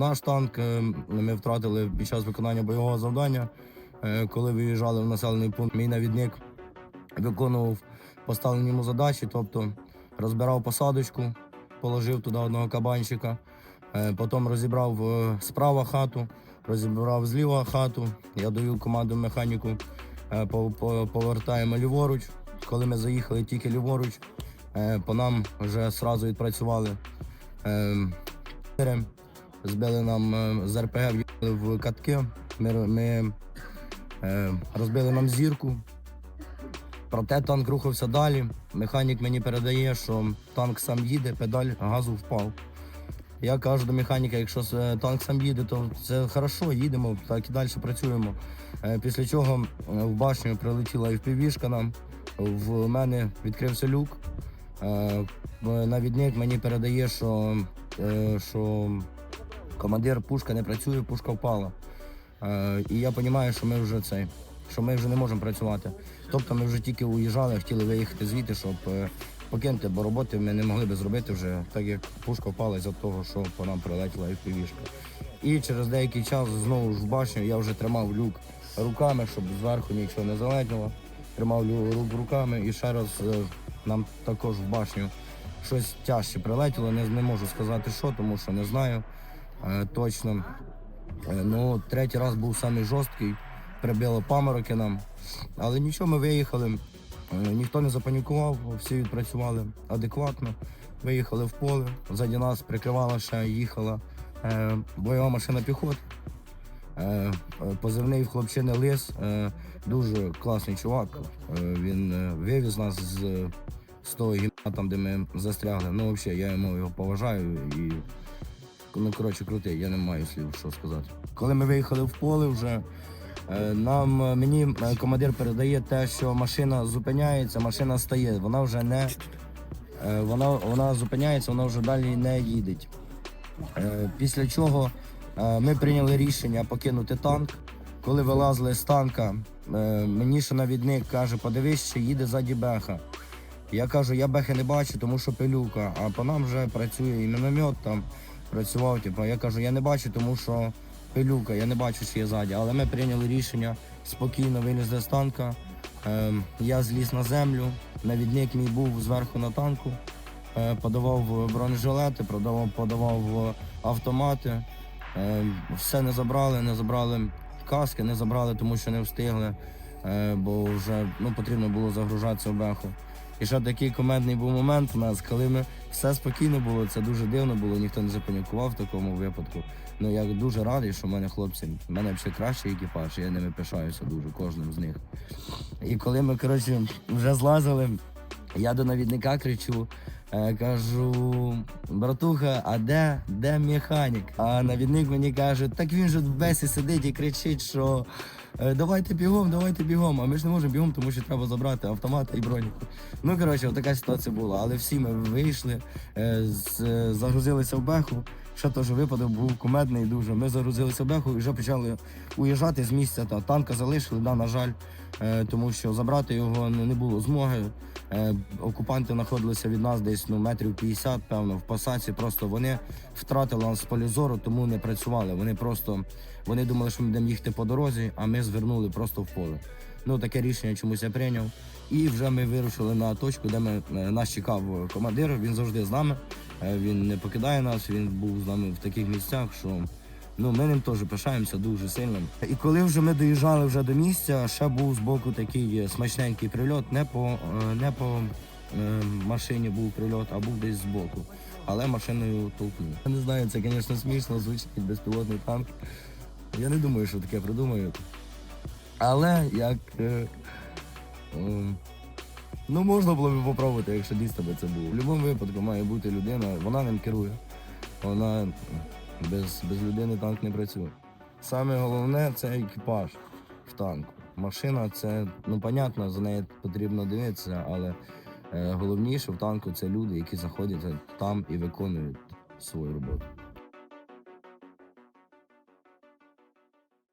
Наш танк е, ми втратили під час виконання бойового завдання. Е, Коли виїжджали в населений пункт, мій навідник виконував поставлені йому задачі, тобто розбирав посадочку, положив туди одного кабанчика, е, потім розібрав справа хату, розібрав зліва хату. Я даю команду механіку, по- по- повертаємо ліворуч. Коли ми заїхали тільки ліворуч, по нам вже одразу відпрацювали. Збили нам е, з РПГ в катки. Ми, ми е, розбили нам зірку. Проте танк рухався далі. Механік мені передає, що танк сам їде, педаль газу впав. Я кажу до механіка, якщо е, танк сам їде, то це хорошо, їдемо, так і далі працюємо. Е, Після чого в башню прилетіла FPV-шка нам, в мене відкрився люк. Навідник мені передає, що, що командир пушка не працює, пушка впала. Е, І я розумію, що ми вже цей, що ми вже не можемо працювати. Тобто ми вже тільки уїжджали, хотіли виїхати звідти, щоб е, покинути, бо роботи ми не могли би зробити вже, так як пушка впала з-за того, що по нам прилетіла FPV-шка. І через деякий час знову ж в башню я вже тримав люк руками, щоб зверху нічого не залетіло. Тримав лю- рук руками і ще раз е, нам також в башню щось тяжче прилетіло. Не, не можу сказати що, тому що не знаю точно. Е, Ну, третій раз був самий жорсткий, прибило памороки нам. Але нічого, ми виїхали. Е, Ніхто не запанікував, всі відпрацювали адекватно. Виїхали в поле. Ззаді нас прикривала ще їхала е, бойова машина піхоти. Е, е, позивний хлопчини лис. Е, дуже класний чувак. Е, він е, вивіз нас з, з того гімна, там, де ми застрягли. Ну, взагалі, я йому його поважаю і ну, коротше, крутий, я не маю слів, що сказати. Коли ми виїхали в поле вже, е, нам е, мені е, командир передає те, що машина зупиняється, машина стає. Вона вже не вона, вона зупиняється, вона вже далі не їде. Після чого ми прийняли рішення покинути танк. Коли вилазили з танка, мені ще навідник каже, подивись, що їде ззаді беха. Я кажу, я бехи не бачу, тому що пилюка, а по нам вже працює і міномет там працював. Типу, я кажу, я не бачу, тому що пилюка, я не бачу, що є ззаді. Але ми прийняли рішення спокійно вилізли з танка. Ем, я зліз на землю, навідник мій був зверху на танку, е, подавав бронежилети, продавав, подавав автомати. Ем, все не забрали, не забрали каски, не забрали, тому що не встигли, е, бо вже ну, потрібно було загружатися в беху. І ще такий коментний був момент у нас, коли ми все спокійно було, це дуже дивно було, ніхто не запанікував в такому випадку. Ну я дуже радий, що в мене хлопці, в мене ще кращий екіпаж, я ними пишаюся дуже, кожним з них. І коли ми, коротше, вже злазили, я до навідника кричу, кажу, братуха, а де, де механік? А навідник мені каже, так він же в бесі сидить і кричить, що «Е, давайте бігом, давайте бігом. А ми ж не можемо бігом, тому що треба забрати автомат і броніку. Ну, коротше, така ситуація була. Але всі ми вийшли, е, е, загрузилися в беху. Ще теж випадок був кумедний дуже. Ми загрузилися в беху і вже почали уїжджати з місця. Та танка залишили, да, на жаль, е, тому що забрати його не було змоги. Е, Окупанти знаходилися від нас десь ну, метрів 50, певно, в посадці. Просто вони втратили нас з полі зору, тому не працювали. Вони просто вони думали, що ми будемо їхати по дорозі, а ми звернули просто в поле. Ну таке рішення чомусь я прийняв. І вже ми вирушили на точку, де ми е, нас чекав командир. Він завжди з нами. Е, Він не покидає нас. Він був з нами в таких місцях, що ну ми ним теж пишаємося дуже сильно. І коли вже ми доїжджали вже до місця, ще був збоку такий е, смачненький прильот. Не по е, не по е, машині був прильот, а був десь збоку. Але машиною толкнув. Я не знаю, це, звісно, смішно, звучить безпілотний танк. Я не думаю, що таке придумають. Але як. Е, е, ну, можна було б попробувати, якщо дійсно би це було. В будь-якому випадку має бути людина, вона ним керує. Вона без, без людини танк не працює. Саме головне це екіпаж в танку. Машина це, ну, понятно, за неї потрібно дивитися, але е, головніше в танку це люди, які заходять там і виконують свою роботу.